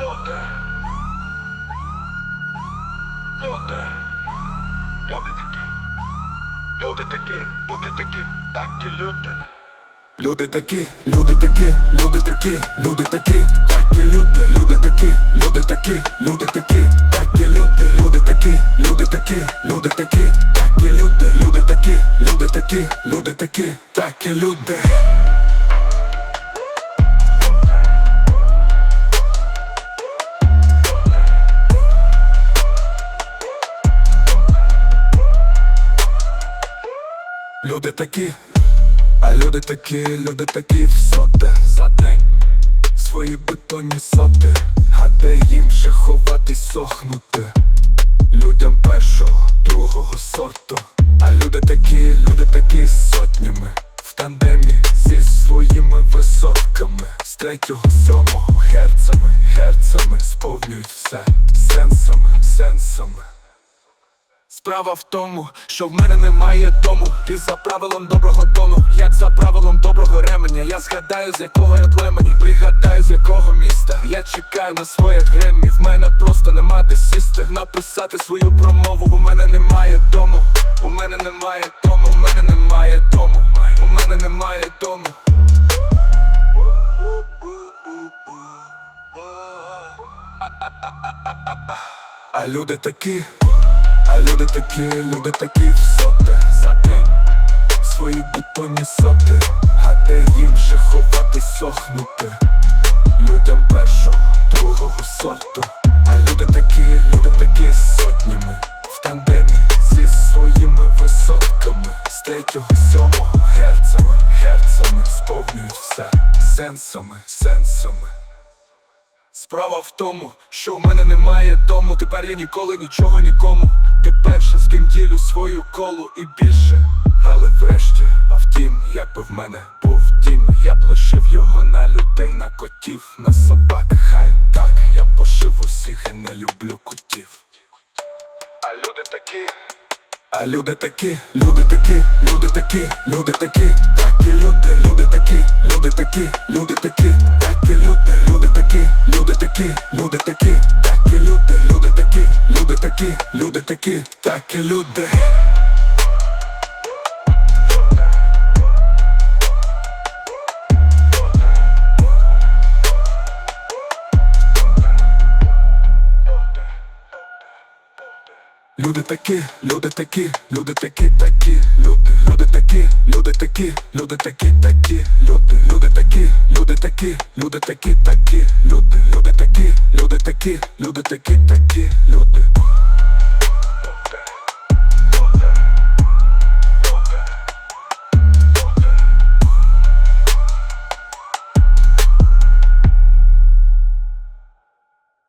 Люди. Люди. Люди такі. Люди такі, люди такі, такі люди. Люди такі, люди такі, люди такі, люди такі, такі люди, люди такі, люди такі, люди такі, такі люди, люди такі, люди такі, люди такі, такі люди, люди такі, люди такі, люди такі, такі люди. Люди такі, а люди такі, люди такі всоте за день Свої бетонні соти, а де їм ще ховатись сохнути? Людям першого, другого сорту. А люди такі, люди такі сотнями. В тандемі зі своїми висотками. З третього, сьомого герцами, герцами Сповнюють все сенсами, сенсами Справа в тому, що в мене немає дому. І за правилом доброго тону, як за правилом доброго ременя. Я згадаю, з якого я племені, пригадаю, з якого міста. Я чекаю на своє гремі, в мене просто нема де сісти. Написати свою промову, у мене немає дому. У мене немає дому, у мене немає дому. У мене немає дому. А люди такі а люди такі, люди такі всоте за день Свої бетонні соти, а де їм ще ховатись сохнути? Людям першого, другого сорту. А люди такі, люди такі сотнями. В тандемі зі своїми висотками. З третього, сьомого герцами, герцами Сповнюють все сенсами, сенсами Справа в тому, що в мене немає дому, тепер я ніколи нічого нікому. Ти перша з ким ділю свою колу і більше. Але врешті, а втім, якби в мене був дім, я б лишив його на людей, на котів, на собак. Хай так, я пошив усіх і не люблю котів. А люди такі. А люди такі, люди такі, люди такі, люди такі, такі люди, люди такі, люди такі, люди такі, люди такі, такі люди. Люди такі, люди такі, люди такі, такі, люди, люди такі, люди такі, люди такі, такі, люди, люди такі, люди такі, люди такі, такі, люди, люди такі, люди такі, люди такі, такі, люди.